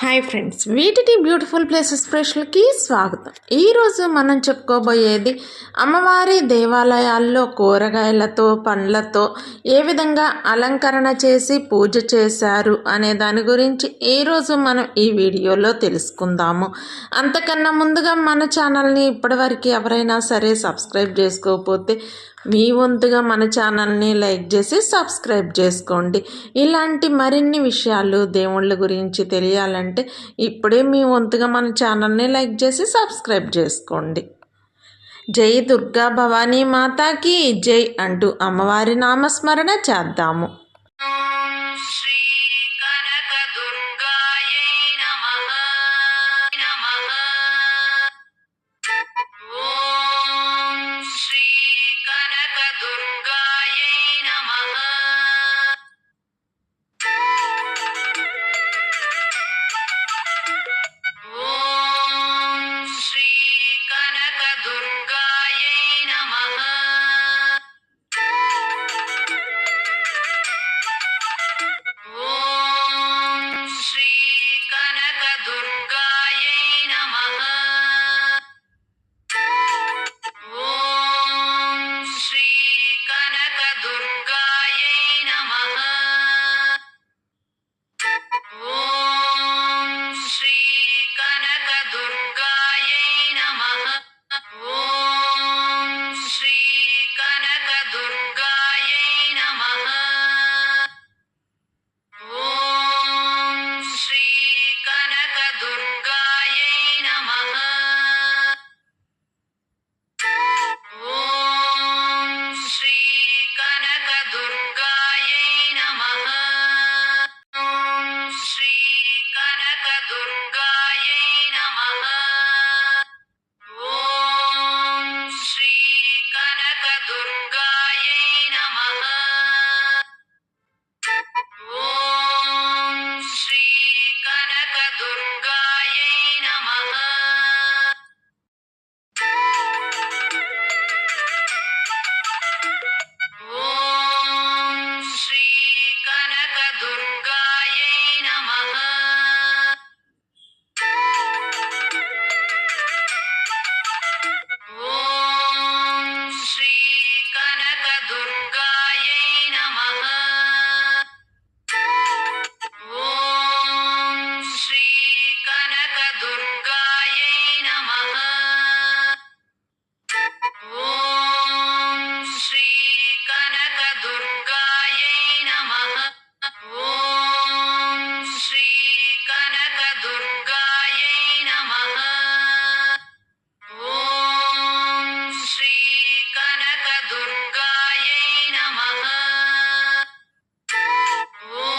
Hi friends వీటిటి beautiful places స్పెషల్కి స్వాగతం. ఈరోజు మనం చెప్పుకోబోయేది అమ్మవారి దేవాలయాల్లో కూరగాయలతో పండ్లతో ఏ విధంగా అలంకరణ చేసి పూజ చేశారు అనే దాని గురించి ఈరోజు మనం ఈ వీడియోలో తెలుసుకుందాము. అంతకన్నా ముందుగా మన ఛానల్ని ఇప్పటివరకు ఎవరైనా సరే సబ్స్క్రైబ్ చేసుకోకపోతే మీ వంతుగా మన ఛానల్ని లైక్ చేసి సబ్స్క్రైబ్ చేసుకోండి. ఇలాంటి మరిన్ని విషయాలు దేవుళ్ళ గురించి తెలియాలంటే ఇప్పుడే మీ వంతుగా మన ఛానల్ని లైక్ చేసి సబ్స్క్రైబ్ చేసుకోండి. జై దుర్గా భవానీ మాతాకి జై అంటూ అమ్మవారి నామస్మరణ చేద్దాము. ஓம் ஸ்ரீ கனகதுர்காயை நமகா கனகதுர்காயை நம ஸ்ரீ கனகதுர்கா